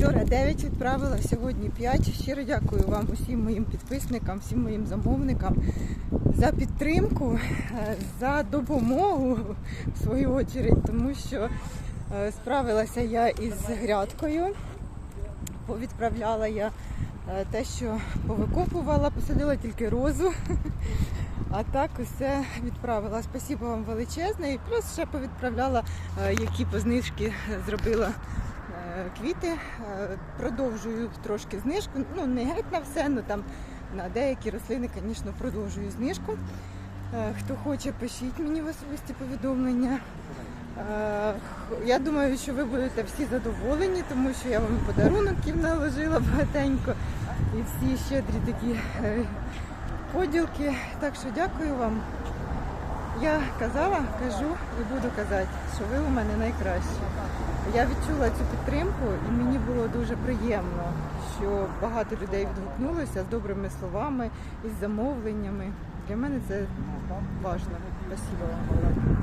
Вчора 9 відправила, сьогодні 5. Щиро дякую вам усім моїм підписникам, всім моїм замовникам за підтримку, е, за допомогу в свою очередь, тому що е, справилася я із грядкою. Повідправляла я е, те, що повикопувала, посадила тільки розу. А так усе відправила. Спасибо вам величезне. І плюс ще повідправляла, які познижки зробила квіти. Е, Продовжую трошки знижку. Ну, не геть на все, але там на деякі рослини, звісно, продовжую знижку. Е, Хто хоче, пишіть мені в особисті повідомлення. Е, Я думаю, що ви будете всі задоволені, тому що я вам подарунків наложила багатенько і всі щедрі такі поділки. Так що дякую вам. Я казала, кажу і буду казати, що ви у мене найкращі. Я відчула цю підтримку і мені було дуже приємно, що багато людей відгукнулося з добрими словами і замовленнями. Для мене це важливо. Спасибо вам.